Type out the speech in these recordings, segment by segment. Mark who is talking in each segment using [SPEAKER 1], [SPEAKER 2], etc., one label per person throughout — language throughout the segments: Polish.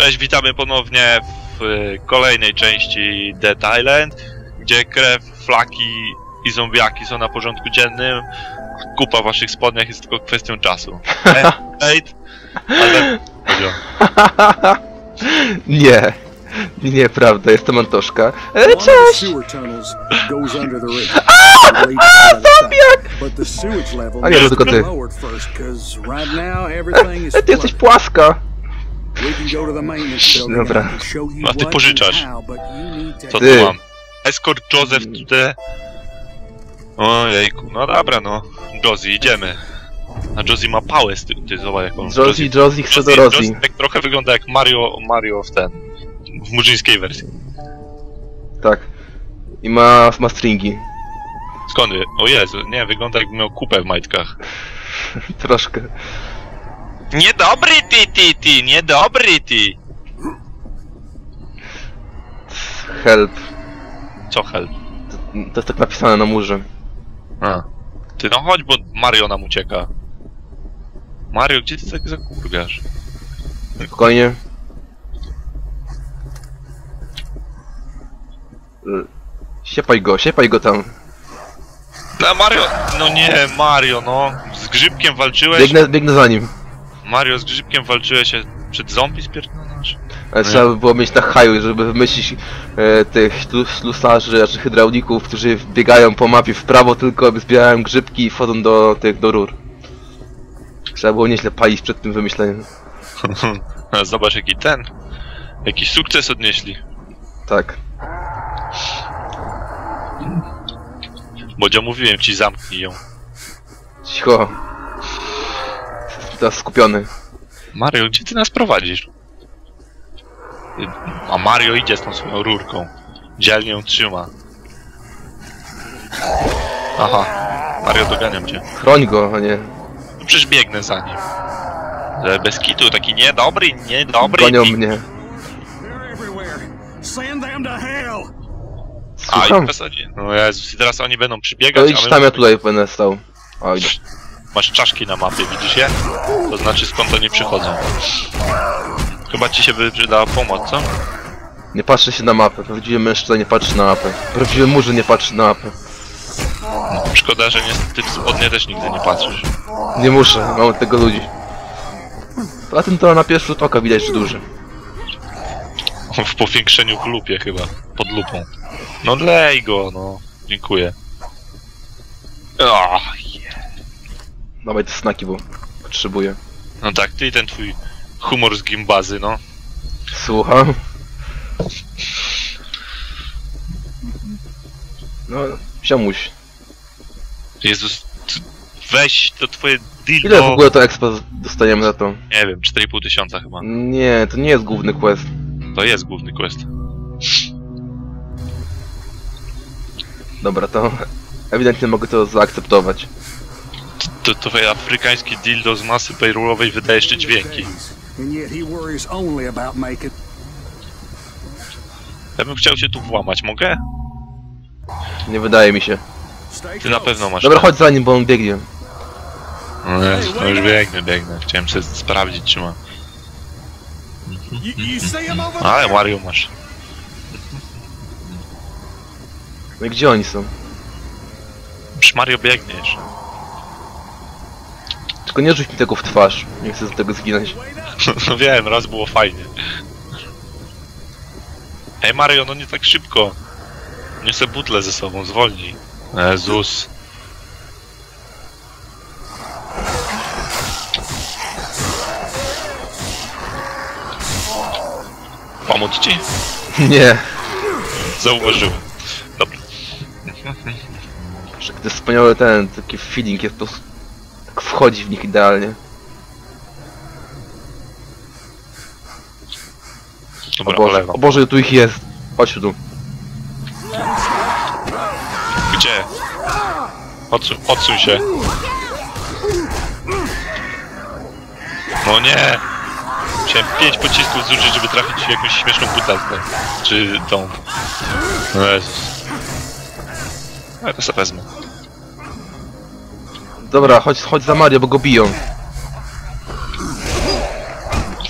[SPEAKER 1] Cześć, witamy ponownie w y, kolejnej części Dead Island, gdzie krew, flaki i zombiaki są na porządku dziennym. Kupa w waszych spodniach jest tylko kwestią czasu. Ej, ale...
[SPEAKER 2] Nie. Nieprawda, jestem Antoszka. E, cześć!
[SPEAKER 3] sewage level
[SPEAKER 2] A nie, to tylko ty. E, ty jesteś płaska! Dobra.
[SPEAKER 1] A ty pożyczasz.
[SPEAKER 3] to
[SPEAKER 1] Co
[SPEAKER 2] Ty.
[SPEAKER 1] tu mam? Escort Joseph tutaj. Ojejku, no dobra no. Josie, idziemy. A Josie ma pałę z tym, ty zobacz jaką.
[SPEAKER 2] Josie, Josie chce do Rosji.
[SPEAKER 1] Josie tak trochę wygląda jak Mario, Mario w ten. W murzyńskiej wersji.
[SPEAKER 2] Tak. I ma, ma stringi.
[SPEAKER 1] Skąd? wie? O Jezu, nie, wygląda jakby miał kupę w majtkach.
[SPEAKER 2] Troszkę.
[SPEAKER 1] Niedobry ty, ty, ty, niedobry ty!
[SPEAKER 2] Help.
[SPEAKER 1] Co help?
[SPEAKER 2] To jest tak napisane na murze.
[SPEAKER 1] A. Ty no chodź, bo Mario nam ucieka. Mario, gdzie ty tak zakurwiasz?
[SPEAKER 2] Spokojnie. Siepaj go, siepaj go tam.
[SPEAKER 1] No Mario, no nie, Mario, no. Z grzybkiem walczyłeś?
[SPEAKER 2] Biegnę, biegnę za nim.
[SPEAKER 1] Mario, z grzybkiem walczyłeś się przed zombie spierdoląc?
[SPEAKER 2] Ale trzeba by było mieć na haju, żeby wymyślić e, tych ślu- ślusarzy, czy hydraulików, którzy biegają po mapie w prawo tylko, aby zbierają grzybki i wchodzą do tych, do rur. Trzeba było nieźle palić przed tym wymyśleniem.
[SPEAKER 1] Zobacz jaki ten. Jakiś sukces odnieśli.
[SPEAKER 2] Tak.
[SPEAKER 1] Bodzio, mówiłem ci, zamknij ją.
[SPEAKER 2] Cicho. Teraz skupiony.
[SPEAKER 1] Mario, gdzie ty nas prowadzisz? A Mario idzie z tą swoją rurką. Dzielnie ją trzyma. Aha. Mario, doganiam cię.
[SPEAKER 2] Chroń go, a nie.
[SPEAKER 1] No przecież biegnę za nim. Ale Bez kitu, taki niedobry, niedobry.
[SPEAKER 2] Gonią
[SPEAKER 1] i-
[SPEAKER 2] mnie.
[SPEAKER 3] Hell.
[SPEAKER 1] A i
[SPEAKER 2] Słucham.
[SPEAKER 1] teraz oni... No Jezus, i teraz oni będą
[SPEAKER 2] To
[SPEAKER 1] przybiegać,
[SPEAKER 2] idź
[SPEAKER 1] a my...
[SPEAKER 2] tam, ja tutaj będę stał. O, idę.
[SPEAKER 1] Masz czaszki na mapie, widzisz je? To znaczy skąd oni przychodzą. Chyba ci się by przydała pomoc, co?
[SPEAKER 2] Nie patrzę się na mapę. Prawdziwy mężczyzna nie patrzy na mapę. Prawdziwy murzyn nie patrzy na mapę.
[SPEAKER 1] Szkoda, że niestety w spodnie też nigdy nie patrzysz.
[SPEAKER 2] Nie muszę, mam tego ludzi. Poza tym to na pierwszy rzut oka widać, że duży.
[SPEAKER 1] W powiększeniu w lupie chyba. Pod lupą. No lej go, no. Dziękuję. Oh,
[SPEAKER 2] Dawaj te snaki, bo potrzebuję.
[SPEAKER 1] no tak, ty i ten twój humor z gimbazy, no.
[SPEAKER 2] Słucham. No, siamuś.
[SPEAKER 1] Jezus, ty- weź to twoje dildo.
[SPEAKER 2] Ile w ogóle to expa dostaniemy za to?
[SPEAKER 1] Nie wiem, 4,5 tysiąca chyba.
[SPEAKER 2] Nie, to nie jest główny quest.
[SPEAKER 1] To jest główny quest.
[SPEAKER 2] Dobra, to ewidentnie mogę to zaakceptować.
[SPEAKER 1] To twoje afrykańskie dildo z masy payrollowej wydaje jeszcze dźwięki. Ja bym chciał się tu włamać, mogę?
[SPEAKER 2] Nie wydaje mi się.
[SPEAKER 1] Ty na pewno masz.
[SPEAKER 2] Dobra, chodź za nim, bo on biegnie.
[SPEAKER 1] No, no już biegnę, biegnę. Chciałem sobie sprawdzić, czy ma. Ale? Mario masz.
[SPEAKER 2] No i gdzie oni są?
[SPEAKER 1] Przy Mario biegnie jeszcze.
[SPEAKER 2] Tylko nie rzuć mi tego w twarz. Nie chcę z tego zginąć.
[SPEAKER 1] No wiem, raz było fajnie. Ej Mario, no nie tak szybko. Niosę butlę ze sobą, zwolnij. Jezus. Pomóc ci?
[SPEAKER 2] Nie.
[SPEAKER 1] Zauważyłem. Dobra.
[SPEAKER 2] To jest wspaniały ten, taki feeling jest po prostu... Wchodzi w nich idealnie. O
[SPEAKER 1] Dobra,
[SPEAKER 2] Boże,
[SPEAKER 1] olewam.
[SPEAKER 2] o Boże, tu ich jest. Chodź tu.
[SPEAKER 1] Gdzie? Odsuń, odsuń się. No nie! Musiałem pięć pocisków zużyć, żeby trafić w jakąś śmieszną butelkę. Czy tą. No Jezus. Ja to sobie wezmę.
[SPEAKER 2] Dobra, chodź, chodź za Mario, bo go biją.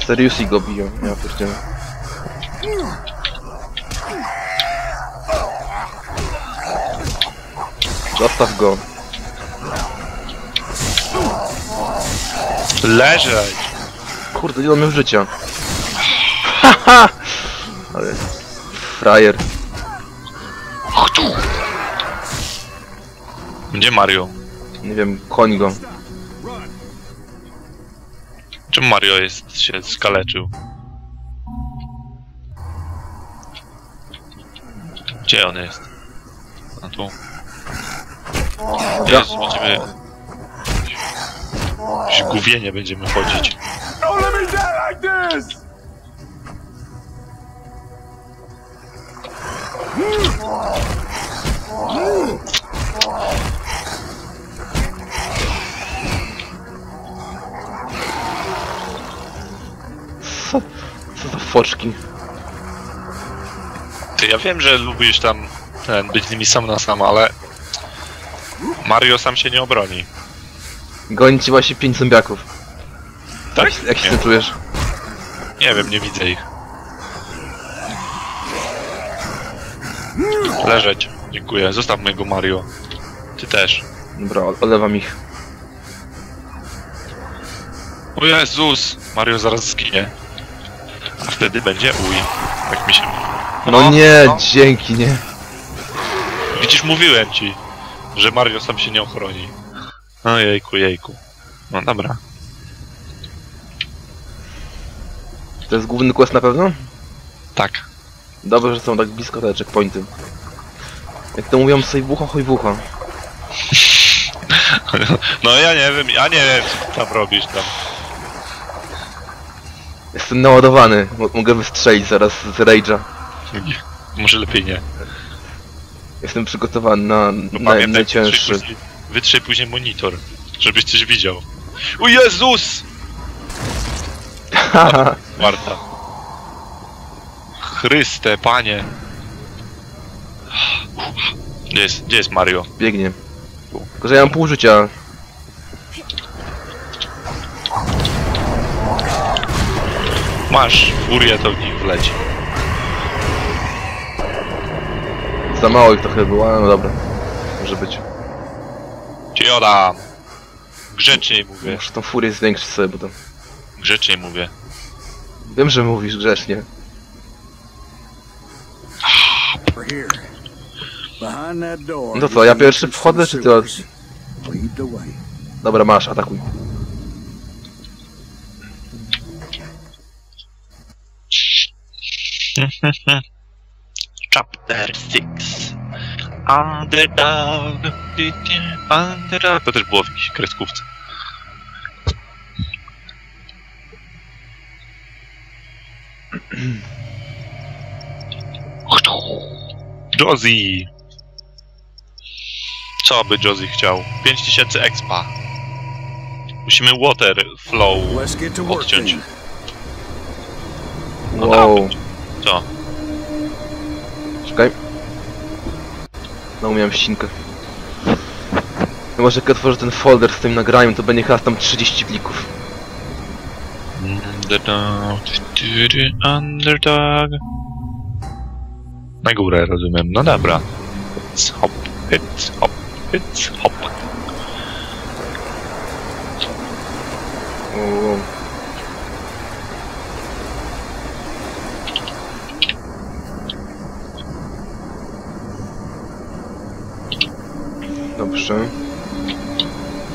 [SPEAKER 2] Seriously go biją, ja pierdzielę. Zostaw go.
[SPEAKER 1] Leżeć!
[SPEAKER 2] Kurde, ile on miał życia. Haha! Ale... Frajer.
[SPEAKER 1] Gdzie Mario?
[SPEAKER 2] Nie wiem, koń go.
[SPEAKER 1] Czym Mario jest, się skaleczył? Gdzie on jest? A tu. Jezu, będziemy... Jakieś będziemy chodzić.
[SPEAKER 3] Don't let me die like this!
[SPEAKER 2] Foczki.
[SPEAKER 1] Ty, ja wiem, że lubisz tam ten, być z nimi sam na sam, ale... Mario sam się nie obroni.
[SPEAKER 2] Goni ci właśnie pięć zombiaków.
[SPEAKER 1] Tak?
[SPEAKER 2] Jak się
[SPEAKER 1] nie,
[SPEAKER 2] czujesz?
[SPEAKER 1] nie wiem, nie widzę ich. Leżeć. Dziękuję. Zostaw mojego Mario. Ty też.
[SPEAKER 2] Dobra, olewam ich.
[SPEAKER 1] O Jezus! Mario zaraz zginie. Wtedy będzie uj. Tak mi się...
[SPEAKER 2] No nie,
[SPEAKER 1] no.
[SPEAKER 2] dzięki, nie.
[SPEAKER 1] Widzisz, mówiłem ci, że Mario sam się nie ochroni. No jejku, jejku. No dobra.
[SPEAKER 2] To jest główny quest na pewno?
[SPEAKER 1] Tak.
[SPEAKER 2] Dobrze, że są tak blisko te checkpointy. Jak to mówią, sobie wucho, hoj wucho.
[SPEAKER 1] No ja nie wiem, ja nie wiem, co tam robisz tam.
[SPEAKER 2] Jestem naładowany, Mo- mogę wystrzelić zaraz z rage'a.
[SPEAKER 1] Może lepiej nie.
[SPEAKER 2] Jestem przygotowany na,
[SPEAKER 1] Bo
[SPEAKER 2] na najcięższy.
[SPEAKER 1] wytrzyj później- Wytrzyj później monitor, żebyś coś widział. O Jezus!
[SPEAKER 2] Haha,
[SPEAKER 1] Marta. Chryste, panie. Gdzie jest, gdzie jest Mario?
[SPEAKER 2] biegnie. Tylko, że ja mam pół życia.
[SPEAKER 1] Masz furię, to w nich wleci.
[SPEAKER 2] Za mało ich trochę było, ale no dobra. Może być.
[SPEAKER 1] Ci odam. Grzeczniej mówię,
[SPEAKER 2] Muszę tą furię zwiększyć sobie, bo to...
[SPEAKER 1] grzeczniej mówię.
[SPEAKER 2] Wiem, że mówisz grzecznie. No to co, ja pierwszy wchodzę, czy ty. Dobra, masz, atakuj.
[SPEAKER 1] Chapter 6 Underdog Underdog To też było w jakiejś kreskówce. Josie! Co by Josie chciał? 5000 expa. Musimy water flow odciąć. No
[SPEAKER 2] Wow.
[SPEAKER 1] Co?
[SPEAKER 2] Czekaj. No, miałem ścinkę. Chyba, że jak otworzę ten folder z tym nagraniem, to będzie chyba tam 30 plików.
[SPEAKER 1] Underdog. Na górę, rozumiem. No dobra. It's hop, it's hop, it's hop.
[SPEAKER 2] O, Dobrze.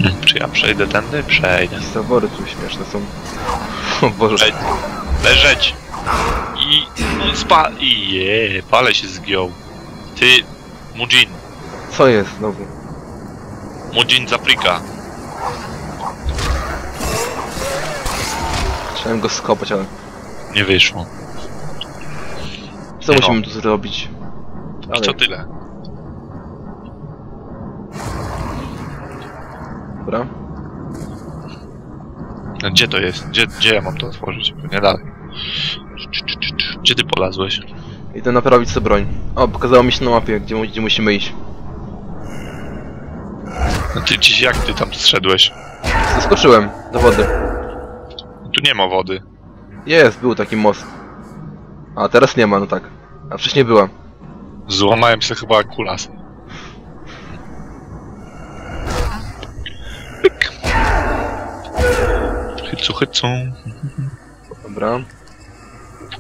[SPEAKER 1] Hmm, Czy ja przejdę tędy? Przejdę.
[SPEAKER 2] Jakieś zawory tu śmieszne są. O Boże.
[SPEAKER 1] Ej. Leżeć! I spa... I je, pale się zgiął. Ty, Mujin.
[SPEAKER 2] Co jest znowu?
[SPEAKER 1] Mujin z Afrika.
[SPEAKER 2] Chciałem go skopać, ale...
[SPEAKER 1] Nie wyszło.
[SPEAKER 2] Co
[SPEAKER 1] No.
[SPEAKER 2] musimy tu zrobić?
[SPEAKER 1] I co tyle?
[SPEAKER 2] Dobra.
[SPEAKER 1] No, Gdzie to jest? Gdzie, gdzie ja mam to otworzyć? Nie dalej. Gdzie ty polazłeś?
[SPEAKER 2] Idę naprawić sobie broń. O, pokazało mi się na mapie, gdzie, gdzie musimy iść.
[SPEAKER 1] No ty dziś jak ty tam zszedłeś?
[SPEAKER 2] Zaskoczyłem do wody.
[SPEAKER 1] Tu nie ma wody.
[SPEAKER 2] Jest, był taki most. A teraz nie ma, no tak. A wcześniej była.
[SPEAKER 1] Złamałem się chyba kulas. Pyk. Hycu.
[SPEAKER 2] Dobra.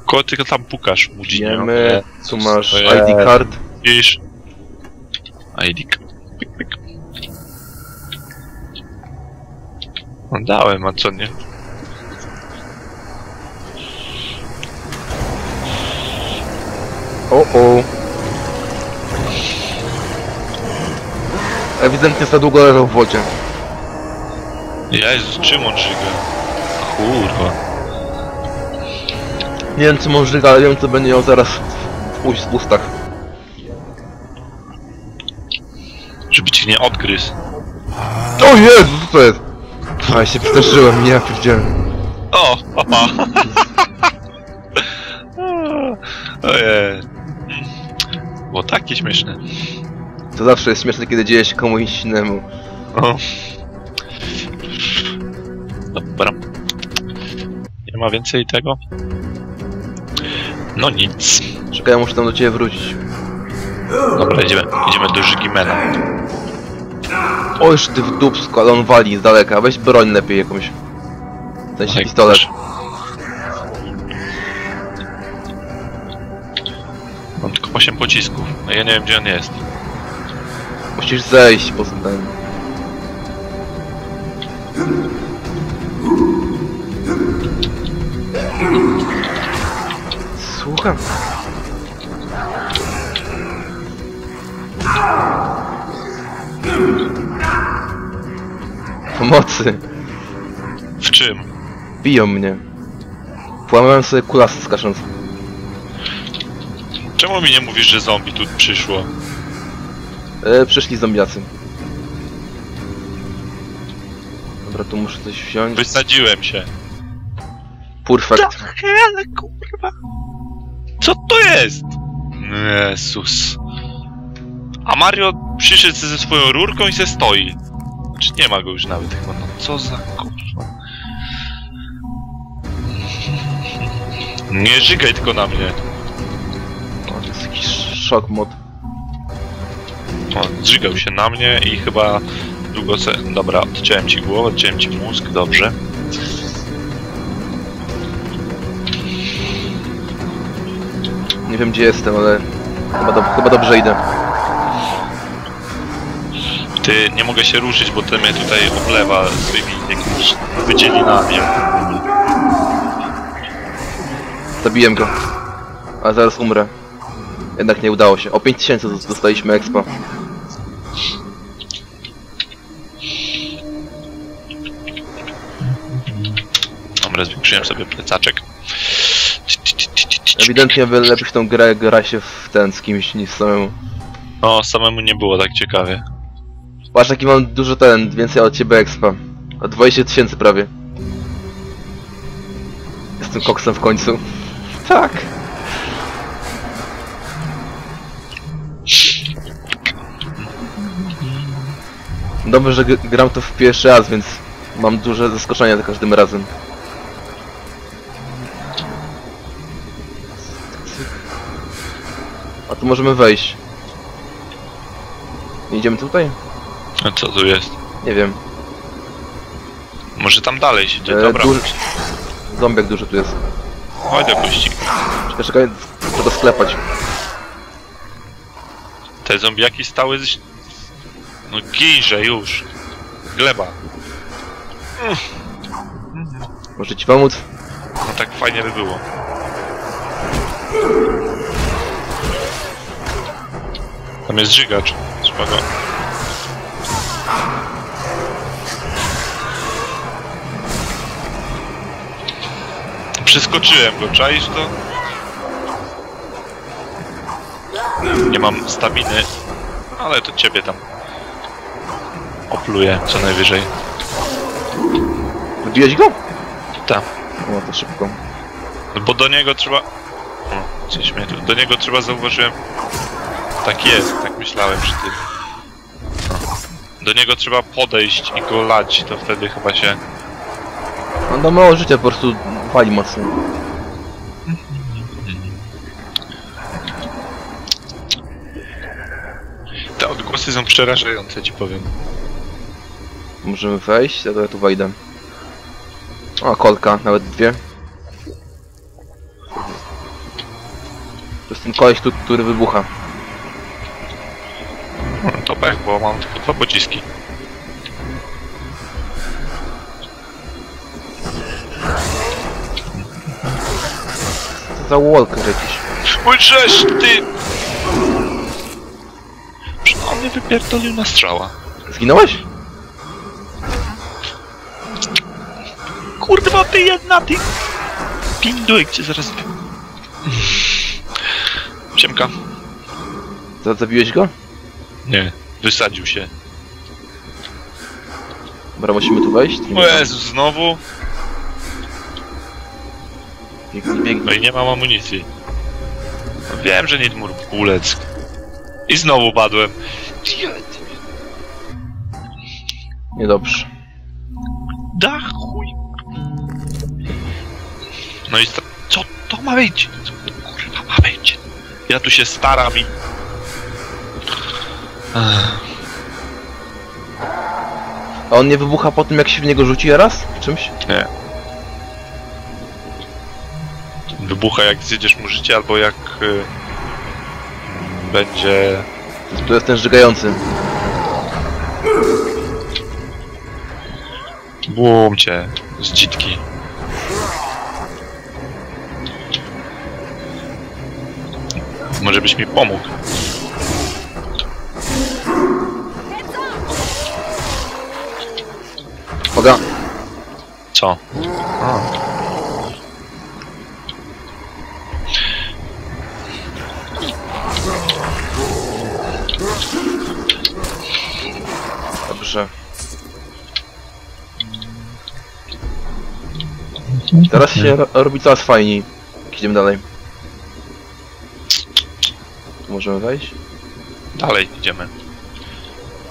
[SPEAKER 1] Kogo ty tam pukasz, Mudzinio?
[SPEAKER 2] Wiemy, tu masz
[SPEAKER 1] Swoje-
[SPEAKER 2] ID card.
[SPEAKER 1] Widzisz? ID. Pyk, pyk. No dałem, a co nie?
[SPEAKER 2] O, o. Ewidentnie za długo leżał w wodzie.
[SPEAKER 1] Jezus, czym on żyga? Kurwa.
[SPEAKER 2] Nie wiem, czy żyga, ale wiem, co będzie miał zaraz w, ust- w ustach.
[SPEAKER 1] Żeby ci nie odgryzł.
[SPEAKER 2] O Jezu, co to jest? A, się przestraszyłem, nie, ja pierdzielę.
[SPEAKER 1] O! Opa! Ojej. Było takie śmieszne.
[SPEAKER 2] To zawsze jest śmieszne, kiedy dzieje się komuś innemu.
[SPEAKER 1] O. Dobra. Ma więcej tego? No nic.
[SPEAKER 2] Czekaj, ja muszę tam do ciebie wrócić.
[SPEAKER 1] Dobra, idziemy, idziemy do Żygimena.
[SPEAKER 2] O, już ty w dupsko, ale on wali z daleka. Weź broń lepiej jakąś. W sensie
[SPEAKER 1] Jak
[SPEAKER 2] pistolet.
[SPEAKER 1] chcesz. Mam tylko 8 pocisków, a ja nie wiem gdzie on jest.
[SPEAKER 2] Musisz zejść poza ten. Słucham. Pomocy.
[SPEAKER 1] W czym?
[SPEAKER 2] Biją mnie. Połamałem sobie kulasy skacząc.
[SPEAKER 1] Czemu mi nie mówisz, że zombie tu przyszło?
[SPEAKER 2] E, przyszli zombiacy. Dobra, tu muszę coś wziąć.
[SPEAKER 1] Wysadziłem się.
[SPEAKER 2] Perfect.
[SPEAKER 1] Ale kurwa. Co to jest? Jezus. A Mario przyszedł ze swoją rurką i se stoi. Znaczy nie ma go już nawet chyba. No co za kurwa. Nie żygaj tylko na mnie.
[SPEAKER 2] To jest jakiś szok mod.
[SPEAKER 1] O, zżygał się na mnie i chyba długo se... Dobra, odciąłem ci głowę, odciąłem ci mózg, dobrze.
[SPEAKER 2] Nie wiem gdzie jestem, ale chyba, do, chyba dobrze idę.
[SPEAKER 1] Ty, nie mogę się ruszyć, bo ty mnie tutaj oblewa swoimi jakimiś wydzielinami.
[SPEAKER 2] Zabiłem go. Ale zaraz umrę. Jednak nie udało się. O 5000 dos- dostaliśmy expa.
[SPEAKER 1] Dobra, zwiększyłem sobie plecaczek.
[SPEAKER 2] Ewidentnie wy- lepiej w tą grę gra się w ten z kimś niż samemu.
[SPEAKER 1] No, samemu nie było tak ciekawie.
[SPEAKER 2] Patrz jaki mam dużo ten, więcej od ciebie expa. O 20 tysięcy prawie. Jestem koksem w końcu. Tak. Dobrze, że gram to w pierwszy raz, więc mam duże zaskoczenia za każdym razem. A tu możemy wejść. Nie Idziemy tutaj?
[SPEAKER 1] A co tu jest?
[SPEAKER 2] Nie wiem.
[SPEAKER 1] Może tam dalej się dzieje, dobra.
[SPEAKER 2] duży- Zombiak duży tu jest.
[SPEAKER 1] Chodź do kości.
[SPEAKER 2] Czekaj, czekaj, trzeba sklepać.
[SPEAKER 1] Te zombiaki stały z... No ginże już. Gleba.
[SPEAKER 2] Może ci pomóc?
[SPEAKER 1] No tak fajnie by było. Tam jest żygacz. Trzeba go... Przeskoczyłem go, czaisz to? Nie mam staminy, ale to ciebie tam opluję co najwyżej.
[SPEAKER 2] Wybiłeś go?
[SPEAKER 1] Tak.
[SPEAKER 2] O, to szybko.
[SPEAKER 1] No Bo do niego trzeba... O, coś mnie tu... Do niego trzeba, zauważyłem... Tak jest, tak myślałem przy tym. Do niego trzeba podejść i go lać, to wtedy chyba się...
[SPEAKER 2] On da mało życia, po prostu wali mocno.
[SPEAKER 1] Te odgłosy są przerażające, ci powiem.
[SPEAKER 2] Możemy wejść? Ja, to ja tu wejdę. O, kolka, nawet dwie. To jest ten koleś, tu, który wybucha.
[SPEAKER 1] Pech, bo mam tylko dwa pociski.
[SPEAKER 2] Co za walker jakiś.
[SPEAKER 1] Mój żeś, ty! Mnie wypierdolił na strzała.
[SPEAKER 2] Zginąłeś?
[SPEAKER 1] Kurwa, ty jedna, ty! Pinduj, cię zaraz... Siemka.
[SPEAKER 2] Za- Zabiłeś go?
[SPEAKER 1] Nie, wysadził się.
[SPEAKER 2] Dobra, musimy tu wejść.
[SPEAKER 1] O Jezu, znowu?
[SPEAKER 2] Biegnij, biegnij.
[SPEAKER 1] No i nie mam amunicji. No wiem, że nie mur bulec. I znowu padłem.
[SPEAKER 2] Niedobrze.
[SPEAKER 1] Da chuj. No i sta- co to ma być? Co to kurwa ma być? Ja tu się staram i...
[SPEAKER 2] A on nie wybucha po tym, jak się w niego rzuci raz? Czymś?
[SPEAKER 1] Nie. Wybucha jak zjedziesz mu życie, albo jak... Y, będzie...
[SPEAKER 2] To jest ten żygający.
[SPEAKER 1] Bum cię z dzitki. Może byś mi pomógł.
[SPEAKER 2] Uwaga!
[SPEAKER 1] Co?
[SPEAKER 2] Dobrze. Teraz się ro- robi coraz fajniej. Idziemy dalej. Tu możemy wejść?
[SPEAKER 1] Dalej idziemy.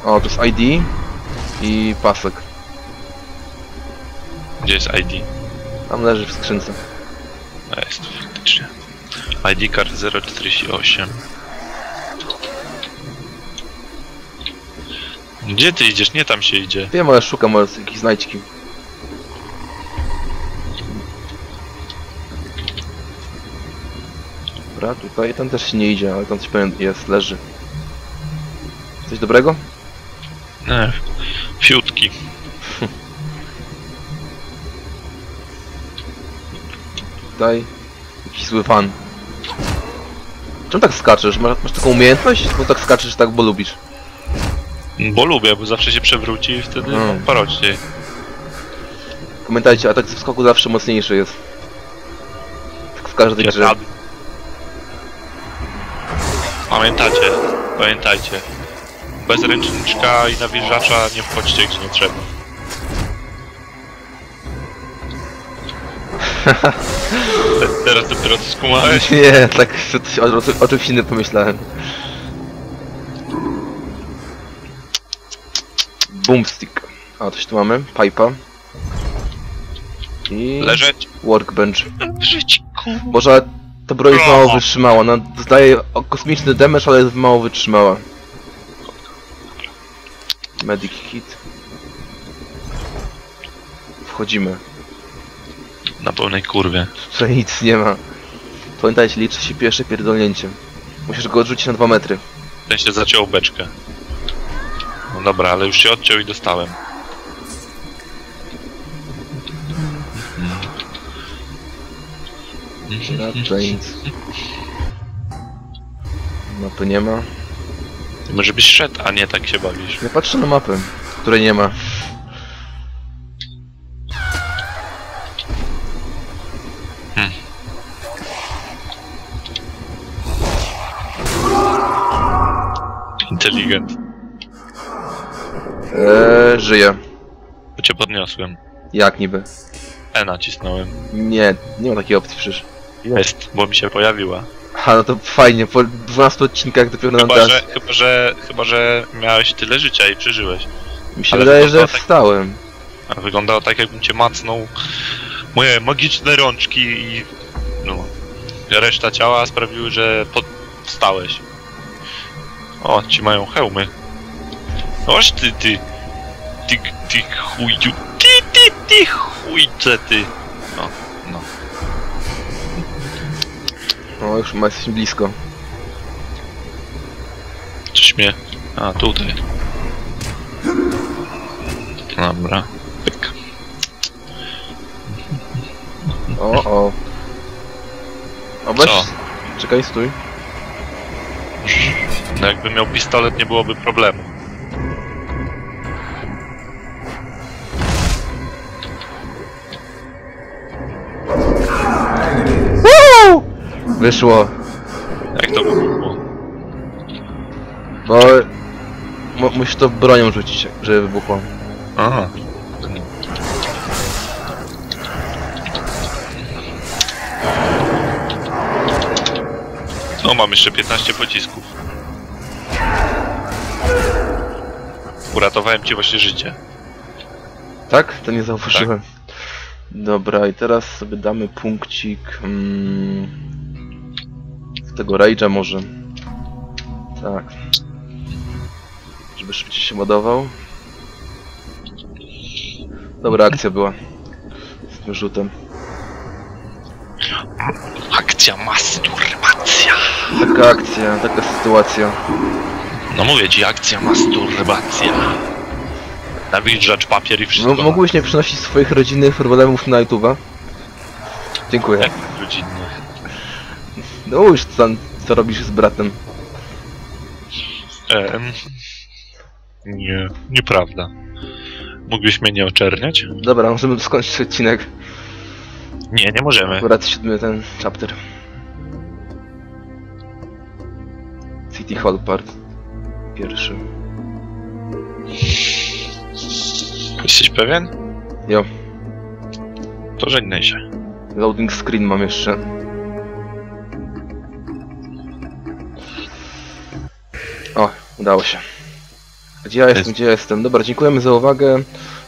[SPEAKER 2] O, to jest ID i pasek.
[SPEAKER 1] Gdzie jest ID?
[SPEAKER 2] Tam leży w skrzynce.
[SPEAKER 1] A jest faktycznie. ID card 048. Gdzie ty idziesz? Nie tam się idzie.
[SPEAKER 2] Wiem, ale szukam może jakiejś znajdźki. Dobra, tutaj ten też się nie idzie, ale tam coś pewien jest, leży. Coś dobrego?
[SPEAKER 1] Nie. Fiutki.
[SPEAKER 2] Tutaj jakiś zły fan. Czemu tak skaczesz? Masz, masz taką umiejętność? Bo tak skaczesz tak, bo lubisz.
[SPEAKER 1] Bo lubię, bo zawsze się przewróci i wtedy
[SPEAKER 2] Mm.
[SPEAKER 1] mm. parocznie.
[SPEAKER 2] Pamiętajcie, atak ze skoku zawsze mocniejszy jest. Tak w każdej grze.
[SPEAKER 1] Pierdady. Pamiętacie, pamiętajcie. Bez ręczniczka i nawilżacza nie wchodźcie gdzie nie trzeba. teraz dopiero to skumałeś?
[SPEAKER 2] Nie, tak coś, o, o, o czymś innym pomyślałem. Boomstick. A, coś tu mamy. Pipa. I...
[SPEAKER 1] Leżeć?
[SPEAKER 2] Workbench.
[SPEAKER 1] Leżeć, kurwa.
[SPEAKER 2] Może ta broń jest mało
[SPEAKER 1] O.
[SPEAKER 2] wytrzymała. Ona zdaje kosmiczny damage, ale jest mało wytrzymała. Medic kit. Wchodzimy.
[SPEAKER 1] Na pełnej kurwie.
[SPEAKER 2] Tutaj nic nie ma. Pamiętajcie, liczy się pierwsze pierdolnięcie. Musisz go odrzucić na 2 metry.
[SPEAKER 1] Ten się zaciął beczkę. No dobra, ale już się odciął i dostałem.
[SPEAKER 2] Tutaj nic. Mapy nie ma.
[SPEAKER 1] Może byś szedł, a nie tak się bawisz.
[SPEAKER 2] Ja patrzę na mapę, której nie ma.
[SPEAKER 1] Inteligent.
[SPEAKER 2] Eee, żyję.
[SPEAKER 1] Bo cię podniosłem.
[SPEAKER 2] Jak niby?
[SPEAKER 1] E nacisnąłem.
[SPEAKER 2] Nie, nie ma takiej opcji przecież.
[SPEAKER 1] Jest, bo mi się pojawiła.
[SPEAKER 2] A no to fajnie, po 12 odcinkach dopiero nam
[SPEAKER 1] Chyba,
[SPEAKER 2] dasz.
[SPEAKER 1] że, chyba, że, chyba, że miałeś tyle życia i przeżyłeś.
[SPEAKER 2] Mi się
[SPEAKER 1] ale
[SPEAKER 2] wydaje, że
[SPEAKER 1] tak-
[SPEAKER 2] wstałem.
[SPEAKER 1] A wyglądało tak, jakbym cię macnął moje magiczne rączki i no, reszta ciała sprawiły, że pod... wstałeś. O, ci mają hełmy. Oż ty, ty. Ty, ty chuju. Ty, ty, ty chujcze, ty. No, no.
[SPEAKER 2] O, już ma, jesteśmy blisko.
[SPEAKER 1] Coś mnie... A, tutaj. Dobra. Pyk.
[SPEAKER 2] O, o. O, weź. Czekaj, stój.
[SPEAKER 1] No jakby miał pistolet, nie byłoby problemu.
[SPEAKER 2] Wyszło.
[SPEAKER 1] Jak to by było?
[SPEAKER 2] Bo... Mu- musisz to bronią rzucić, żeby wybuchło.
[SPEAKER 1] Aha. No, mam jeszcze 15 pocisków. Uratowałem ci właśnie życie.
[SPEAKER 2] Tak? To nie zauważyłem. Dobra, i teraz sobie damy punkcik... Mm, w tego rage'a może. Tak. Żeby szybciej się ładował. Dobra akcja była. Z tym rzutem.
[SPEAKER 1] Akcja masturbacja.
[SPEAKER 2] Taka akcja, taka sytuacja.
[SPEAKER 1] No mówię ci, akcja masturbacja. Nawilżacz papier i wszystko.
[SPEAKER 2] M- mógłbyś nie przynosić swoich rodzinnych problemów na YouTube'a? Dziękuję.
[SPEAKER 1] Jak rodzinnych.
[SPEAKER 2] No już co, co robisz z bratem.
[SPEAKER 1] Em, nie, nieprawda. Mógłbyś mnie nie oczerniać?
[SPEAKER 2] Dobra, możemy skończyć odcinek.
[SPEAKER 1] Nie, nie możemy.
[SPEAKER 2] Akurat siódmy ten chapter. City Hall Part. Pierwszy.
[SPEAKER 1] Jesteś pewien?
[SPEAKER 2] Jo.
[SPEAKER 1] To żegnaj się.
[SPEAKER 2] Loading screen mam jeszcze. O, udało się. Gdzie ja jestem,
[SPEAKER 1] Jest.
[SPEAKER 2] gdzie ja jestem? Dobra, dziękujemy za uwagę.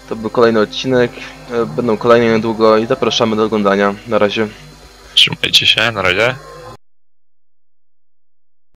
[SPEAKER 2] To był kolejny odcinek. E, Będą kolejne niedługo i zapraszamy do oglądania. Na razie.
[SPEAKER 1] Trzymajcie się, na razie.